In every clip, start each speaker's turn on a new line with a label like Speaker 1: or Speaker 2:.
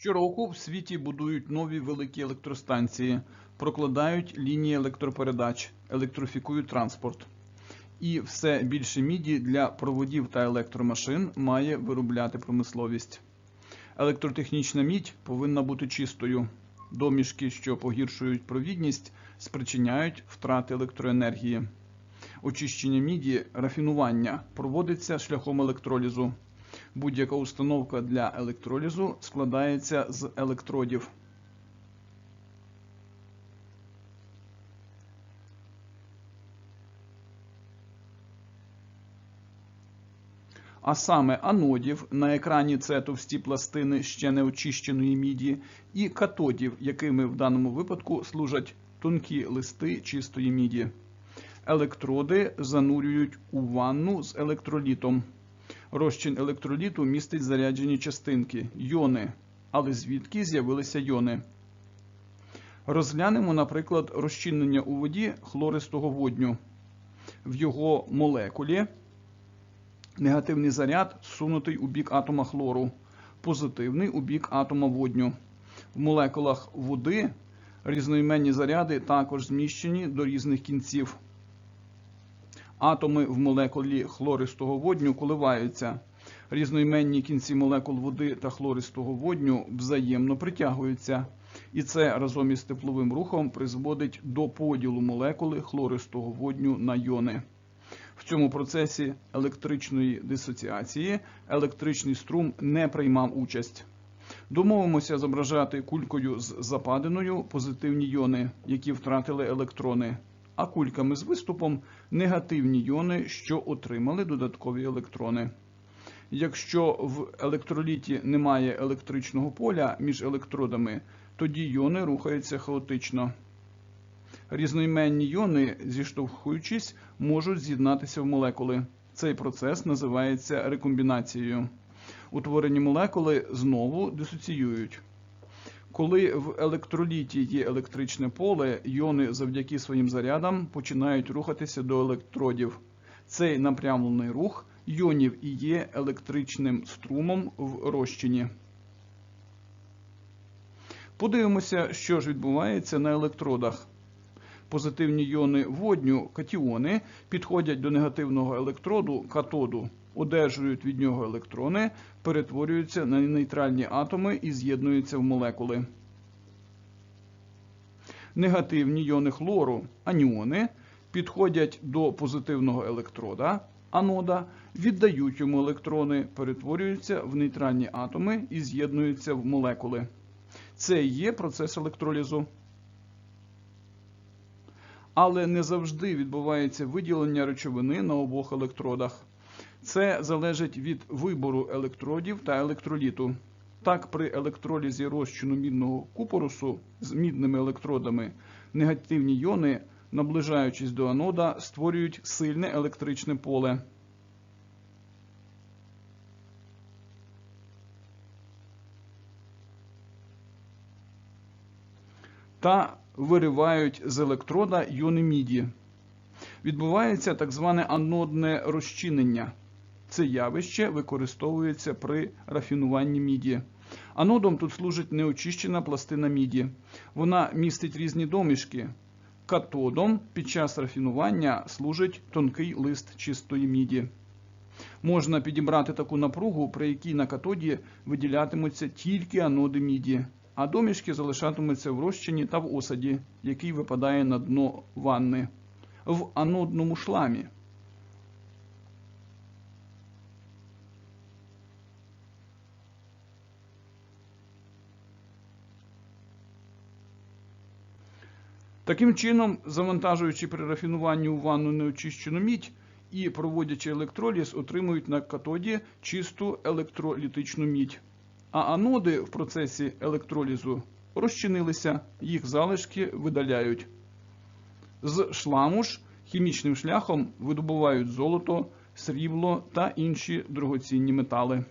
Speaker 1: Щороку в світі будують нові великі електростанції, прокладають лінії електропередач, електрифікують транспорт. І все більше міді для проводів та електромашин має виробляти промисловість. Електротехнічна мідь повинна бути чистою. Домішки, що погіршують провідність, спричиняють втрати електроенергії. Очищення міді, рафінування проводиться шляхом електролізу. Будь-яка установка для електролізу складається з електродів. А саме анодів на екрані це товсті пластини ще не очищеної міді, і катодів, якими в даному випадку служать тонкі листи чистої міді. Електроди занурюють у ванну з електролітом. Розчин електроліту містить заряджені частинки йони. Але звідки з'явилися йони? Розглянемо, наприклад, розчинення у воді хлористого водню. В його молекулі негативний заряд сунутий у бік атома хлору, позитивний у бік атома водню. В молекулах води різноіменні заряди також зміщені до різних кінців. Атоми в молекулі хлористого водню коливаються. Різноіменні кінці молекул води та хлористого водню взаємно притягуються, і це разом із тепловим рухом призводить до поділу молекули хлористого водню на йони. В цьому процесі електричної дисоціації електричний струм не приймав участь. Домовимося зображати кулькою з западиною позитивні йони, які втратили електрони, а кульками з виступом негативні йони, що отримали додаткові електрони. Якщо в електроліті немає електричного поля між електродами, тоді йони рухаються хаотично. Різноіменні йони, зіштовхуючись, можуть з'єднатися в молекули. Цей процес називається рекомбінацією. Утворені молекули знову дисоціюють. Коли в електроліті є електричне поле, йони завдяки своїм зарядам починають рухатися до електродів. Цей напрямлений рух йонів і є електричним струмом в розчині. Подивимося, що ж відбувається на електродах. Позитивні йони водню катіони підходять до негативного електроду катоду, одержують від нього електрони, перетворюються на нейтральні атоми і з'єднуються в молекули. Негативні йони хлору аніони підходять до позитивного електрода анода, віддають йому електрони, перетворюються в нейтральні атоми і з'єднуються в молекули. Це і є процес електролізу. Але не завжди відбувається виділення речовини на обох електродах. Це залежить від вибору електродів та електроліту. Так, при електролізі розчину мідного купорусу з мідними електродами негативні йони, наближаючись до анода, створюють сильне електричне поле. Та виривають з електрода йони міді. Відбувається так зване анодне розчинення. Це явище використовується при рафінуванні міді. Анодом тут служить неочищена пластина міді. Вона містить різні домішки. Катодом під час рафінування служить тонкий лист чистої міді. Можна підібрати таку напругу, при якій на катоді виділятимуться тільки аноди міді, а домішки залишатимуться в розчині та в осаді, який випадає на дно ванни, в анодному шламі. Таким чином, завантажуючи при рафінуванні у ванну неочищену мідь і проводячи електроліз, отримують на катоді чисту електролітичну мідь. А аноди в процесі електролізу розчинилися, їх залишки видаляють. З шламу ж хімічним шляхом видобувають золото, срібло та інші дорогоцінні метали.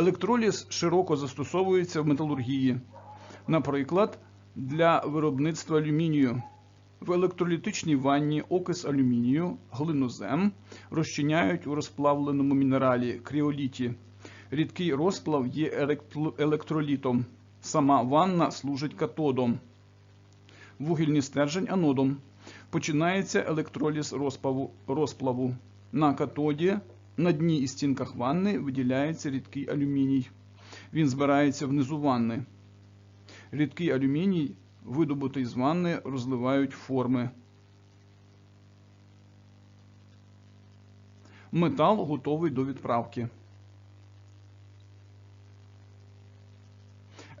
Speaker 1: Електроліз широко застосовується в металургії, наприклад, для виробництва алюмінію. В електролітичній ванні окис алюмінію, глинозем розчиняють у розплавленому мінералі кріоліті. Рідкий розплав є електролітом. Сама ванна служить катодом. Вугільний стержень анодом. Починається електроліз розплаву. На катоді на дні і стінках ванни виділяється рідкий алюміній. Він збирається внизу ванни. Рідкий алюміній, видобутий з ванни, розливають форми. Метал готовий до відправки.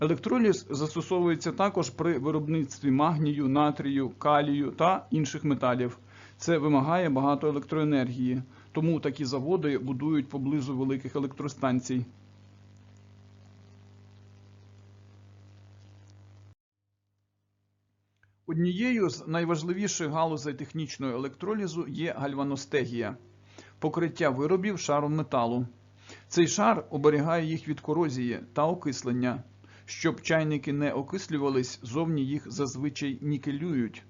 Speaker 1: Електроліз застосовується також при виробництві магнію, натрію, калію та інших металів. Це вимагає багато електроенергії, тому такі заводи будують поблизу великих електростанцій. Однією з найважливіших галузей технічного електролізу є гальваностегія покриття виробів шаром металу. Цей шар оберігає їх від корозії та окислення. Щоб чайники не окислювались, зовні їх зазвичай нікелюють.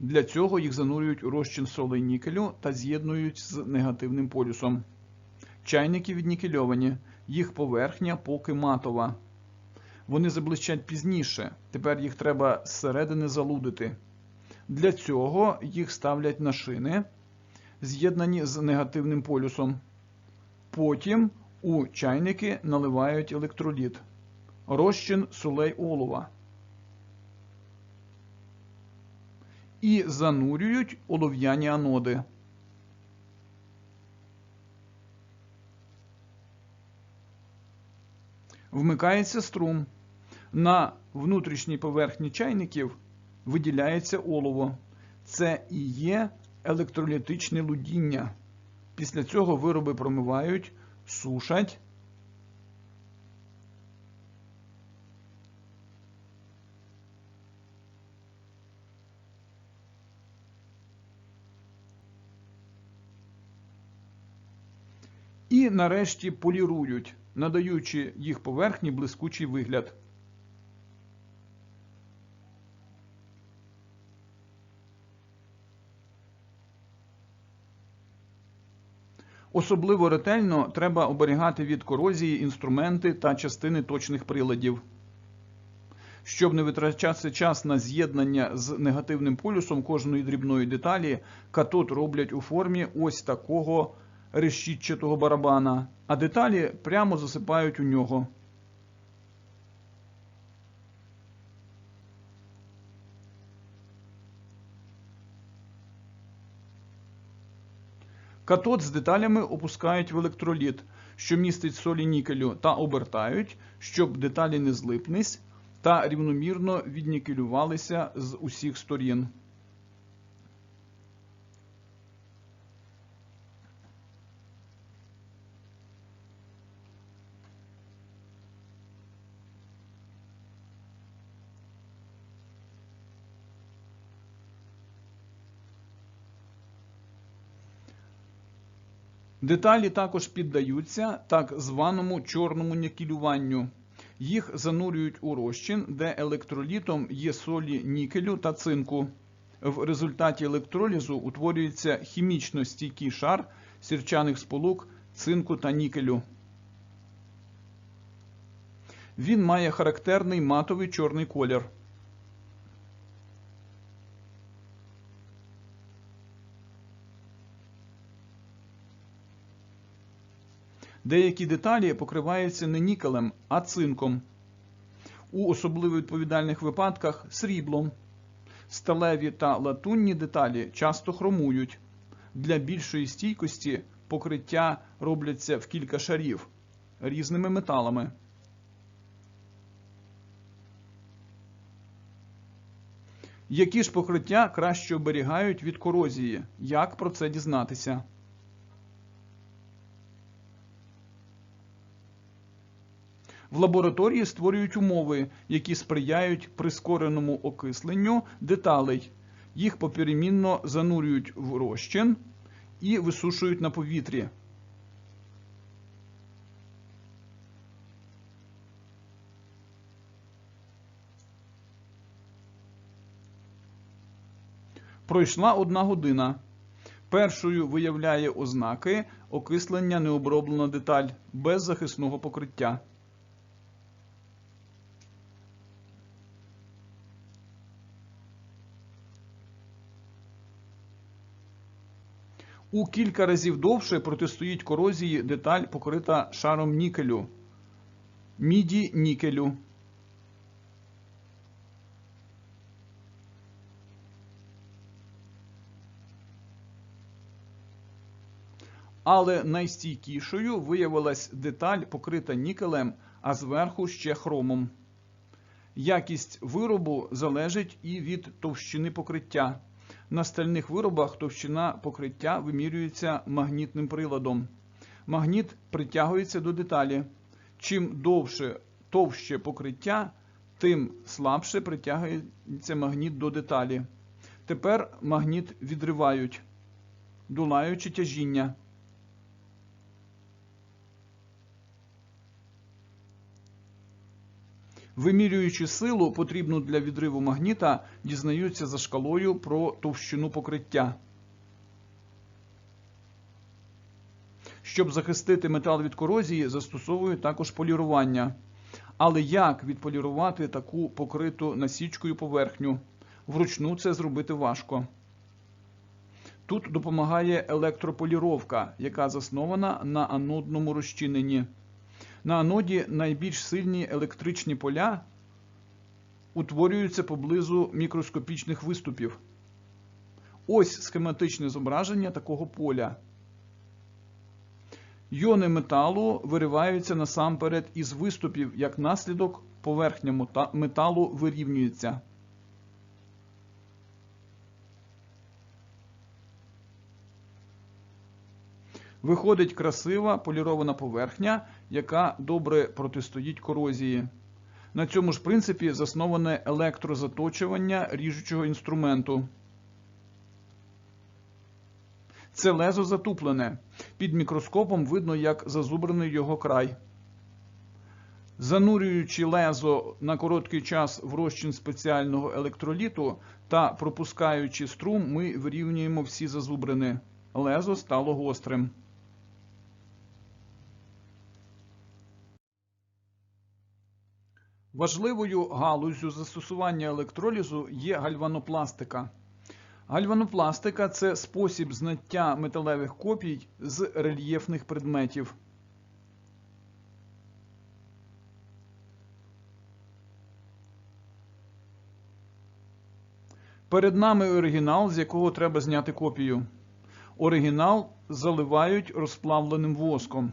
Speaker 1: Для цього їх занурюють у розчин солей нікелю та з'єднують з негативним полюсом. Чайники віднікельовані, їх поверхня поки матова. Вони заблищать пізніше, тепер їх треба зсередини залудити. Для цього їх ставлять на шини, з'єднані з негативним полюсом. Потім у чайники наливають електроліт, розчин солей олова. І занурюють олов'яні аноди. Вмикається струм. На внутрішній поверхні чайників виділяється олово. Це і є електролітичне лудіння. Після цього вироби промивають, сушать. І нарешті полірують, надаючи їх поверхні блискучий вигляд. Особливо ретельно треба оберігати від корозії інструменти та частини точних приладів. Щоб не витрачати час на з'єднання з негативним полюсом кожної дрібної деталі, катод роблять у формі ось такого решітчатого барабана, а деталі прямо засипають у нього. Катод з деталями опускають в електроліт, що містить солі нікелю, та обертають, щоб деталі не злипнись та рівномірно віднікелювалися з усіх сторін. Деталі також піддаються так званому чорному нікелюванню. Їх занурюють у розчин, де електролітом є солі нікелю та цинку. В результаті електролізу утворюється хімічно стійкий шар сірчаних сполук цинку та нікелю. Він має характерний матовий чорний колір. Деякі деталі покриваються не нікелем, а цинком. У особливо відповідальних випадках сріблом. Сталеві та латунні деталі часто хромують. Для більшої стійкості покриття робляться в кілька шарів різними металами. Які ж покриття краще оберігають від корозії? Як про це дізнатися? В лабораторії створюють умови, які сприяють прискореному окисленню деталей. Їх поперемінно занурюють в розчин і висушують на повітрі. Пройшла одна година. Першою виявляє ознаки окислення необроблена деталь без захисного покриття. У кілька разів довше протистоїть корозії деталь, покрита шаром нікелю, міді нікелю. Але найстійкішою виявилась деталь, покрита нікелем, а зверху ще хромом. Якість виробу залежить і від товщини покриття. На стальних виробах товщина покриття вимірюється магнітним приладом. Магніт притягується до деталі. Чим довше товще покриття, тим слабше притягується магніт до деталі. Тепер магніт відривають, долаючи тяжіння. Вимірюючи силу, потрібну для відриву магніта, дізнаються за шкалою про товщину покриття. Щоб захистити метал від корозії, застосовують також полірування. Але як відполірувати таку покриту насічкою поверхню? Вручну це зробити важко. Тут допомагає електрополіровка, яка заснована на анодному розчиненні. На аноді найбільш сильні електричні поля утворюються поблизу мікроскопічних виступів. Ось схематичне зображення такого поля. Йони металу вириваються насамперед із виступів, як наслідок поверхня металу вирівнюється. Виходить красива полірована поверхня, яка добре протистоїть корозії. На цьому ж принципі засноване електрозаточування ріжучого інструменту. Це лезо затуплене. Під мікроскопом видно, як зазубрений його край. Занурюючи лезо на короткий час в розчин спеціального електроліту та пропускаючи струм, ми вирівнюємо всі зазубрини. Лезо стало гострим. Важливою галуззю застосування електролізу є гальванопластика. Гальванопластика це спосіб знаття металевих копій з рельєфних предметів. Перед нами оригінал, з якого треба зняти копію. Оригінал заливають розплавленим воском.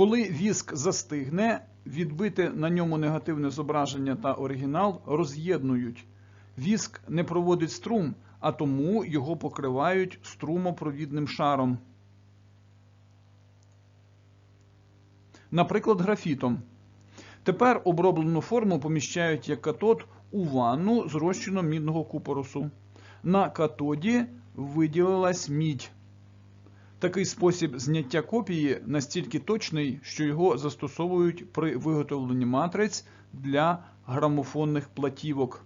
Speaker 1: Коли віск застигне, відбите на ньому негативне зображення та оригінал роз'єднують. Віск не проводить струм, а тому його покривають струмопровідним шаром. Наприклад, графітом. Тепер оброблену форму поміщають як катод у ванну з розчином мідного купоросу. На катоді виділилась мідь. Такий спосіб зняття копії настільки точний, що його застосовують при виготовленні матриць для грамофонних платівок.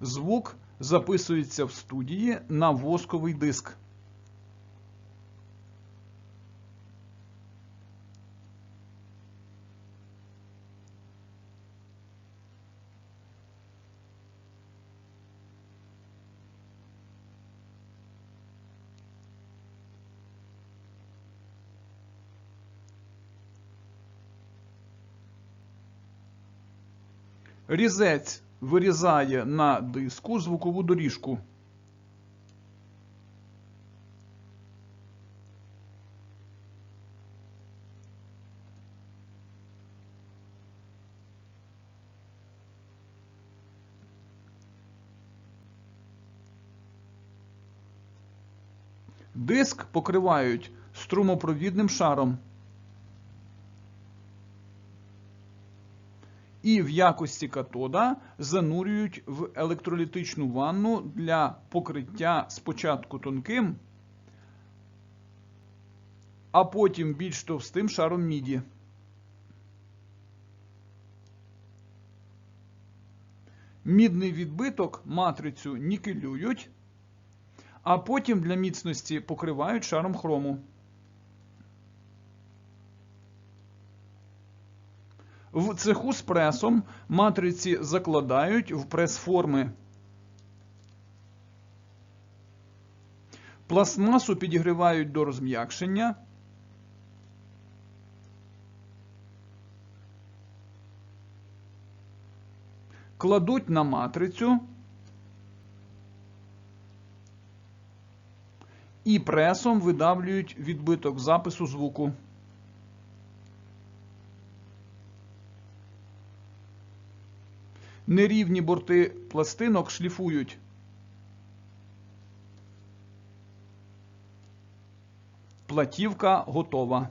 Speaker 1: Звук записується в студії на восковий диск. Різець вирізає на диску звукову доріжку. Диск покривають струмопровідним шаром. І в якості катода занурюють в електролітичну ванну для покриття спочатку тонким, а потім більш товстим шаром міді. Мідний відбиток матрицю нікелюють, а потім для міцності покривають шаром хрому. В цеху з пресом матриці закладають в прес-форми. Пластмасу підігрівають до розм'якшення. Кладуть на матрицю і пресом видавлюють відбиток запису звуку. Нерівні борти пластинок шліфують. Платівка готова.